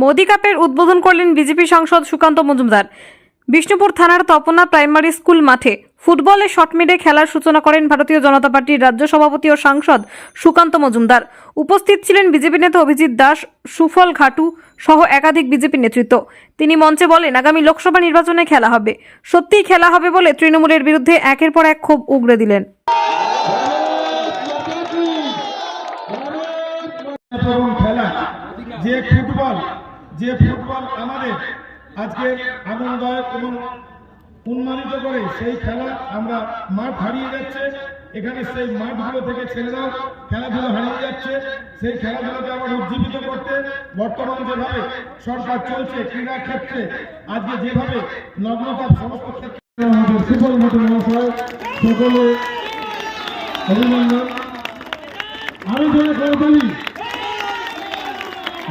মোদি কাপের উদ্বোধন করলেন বিজেপি সাংসদ সুকান্ত মজুমদার বিষ্ণুপুর থানার তপনা প্রাইমারি স্কুল মাঠে ফুটবলে শট মেরে খেলার সূচনা করেন ভারতীয় জনতা পার্টির রাজ্য সভাপতি ও সাংসদ সুকান্ত মজুমদার উপস্থিত ছিলেন বিজেপি নেতা অভিজিৎ দাস সুফল ঘাটু সহ একাধিক বিজেপি নেতৃত্ব তিনি মঞ্চে বলেন আগামী লোকসভা নির্বাচনে খেলা হবে সত্যিই খেলা হবে বলে তৃণমূলের বিরুদ্ধে একের পর এক ক্ষোভ উগড়ে দিলেন যে ফুটবল যে ফুটবল আমাদের আজকে আনন্দদায়ক এবং উন্মানিত করে, সেই খেলা আমরা মাঠ হারিয়ে যাচ্ছে। এখানে সেই মাঠগুলো থেকে ছেলেরাও খেলাধুলো হারিয়ে যাচ্ছে। সেই খেলাধুলাকে আবার উজ্জীবিত করতে বর্তমান যেভাবে সরকার চলছে, ক্রীড়া ক্ষেত্রে, আজকে যেভাবে নগ্নতা সমস্ত ক্ষেত্রে আমাদের সুফল মতো মহাশয়, সকলে অভিনন্দন। আমি করে বলি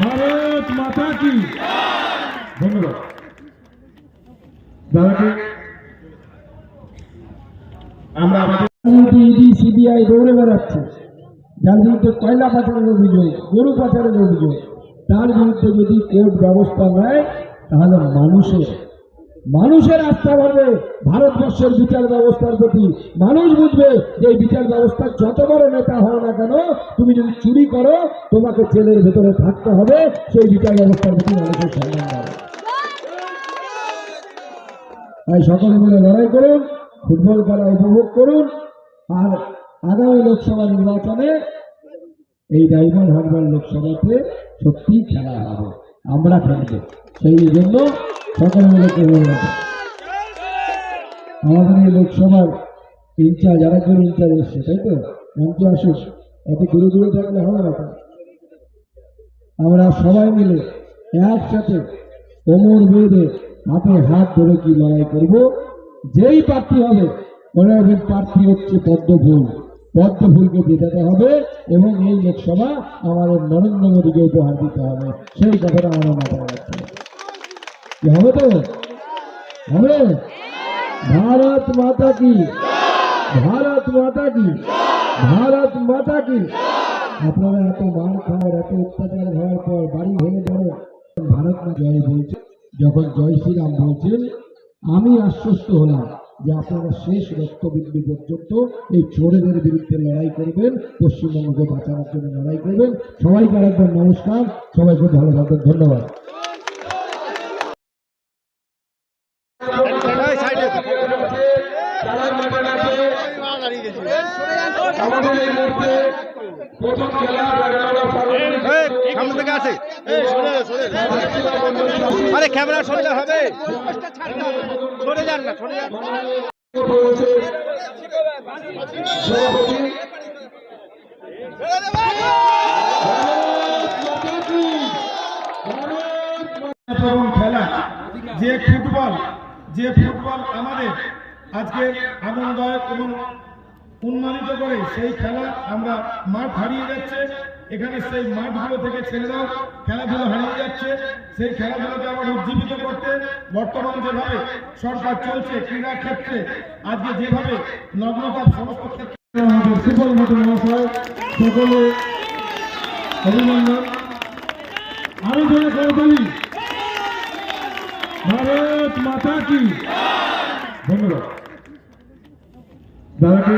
ভারত মাতা কি? ধন্যবাদ। দাদাকে আমরা আমাদের সিবিআই দৌড়ে বেড়াচ্ছে। যার বিরুদ্ধে কয়লা পাচারের অভিযোগ, গরু পাচারের অভিযোগ, তার বিরুদ্ধে যদি কোর্ট ব্যবস্থা নেয়, তাহলে মানুষের মানুষের আস্থা বাড়বে, ভারতবর্ষের বিচার ব্যবস্থার প্রতি। মানুষ বুঝবে যে বিচার ব্যবস্থা যত বড় নেতা হও না কেন, তুমি যদি চুরি করো, তোমাকে জেলের ভেতরে থাকতে হবে। সেই বিচার ব্যবস্থার প্রতি মানুষের সম্মান বাড়বে। তাই সকলে মিলে লড়াই করুন, ফুটবল খেলা উপভোগ করুন, আর আগামী লোকসভা নির্বাচনে এই ডায়মন্ড হারবার লোকসভাতে সত্যি খেলা হবে। আমরা খেলব সেই জন্য সকলে মিলে আমাদের এই লোকসভার ইনচার্জ, আরেকজন ইনচার্জ এসছে, তাই তো? মঞ্চে আসুক। এত দূরে দূরে থাকলে হবে না আমরা সবাই মিলে একসাথে কোমর বেঁধে হাতে হাত ধরে কি লড়াই করব? যেই প্রার্থী হবে মনে রাখবেন প্রার্থী হচ্ছে পদ্ম ফুল পদ্ম ফুলকে জেতাতে হবে এবং এই লোকসভা আমাদের নরেন্দ্র মোদীকে উপহার দিতে হবে। সেই কথাটা আমার মাথায় রাখতে হবে তো? হবে? ভারত মাতা কি? ভারত মাতা কি? ভারত মাতা কি? আপনারা এত মার খাওয়ার এত অত্যাচার হওয়ার পর বাড়ি ভেঙে পড়ো। ভারত জয় বলছে, যখন জয় শ্রীরাম বলছেন, আমি আশ্বস্ত হলাম। যে আপনারা শেষ রক্তবিন্দু পর্যন্ত এই চোরেদের বিরুদ্ধে লড়াই করবেন পশ্চিমবঙ্গকে বাঁচানোর জন্য লড়াই করবেন। সবাইকে আরেকবার নমস্কার সবাই খুব ভালো থাকবেন ধন্যবাদ। আমাদের এই মুহূর্তে আরে, ক্যামেরা সরলে হবে। সরে যান না, সরে যান। খেলা যে ফুটবল যে ফুটবল আমাদের আজকে আনন্দদায়ক এবং উন্মানিত করে, সেই খেলা আমরা মাঠ হারিয়ে যাচ্ছে। এখানে সেই মাঠগুলো থেকে ছেলেরাও খেলাধুলো হারিয়ে যাচ্ছে। সেই খেলাধুলাকে আবার উজ্জীবিত করতে বর্তমান যেভাবে সরকার চলছে, ক্রীড়া ক্ষেত্রে, আজকে যেভাবে নগ্নতা সমস্ত ক্ষেত্রে আমাদের সুফল মতো মহাশয়, সকলে অভিনন্দন। বলি, ভারত মাতা কি? ধন্যবাদ। দাদাকে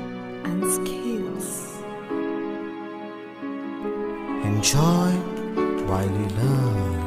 and skills. Enjoy while you learn.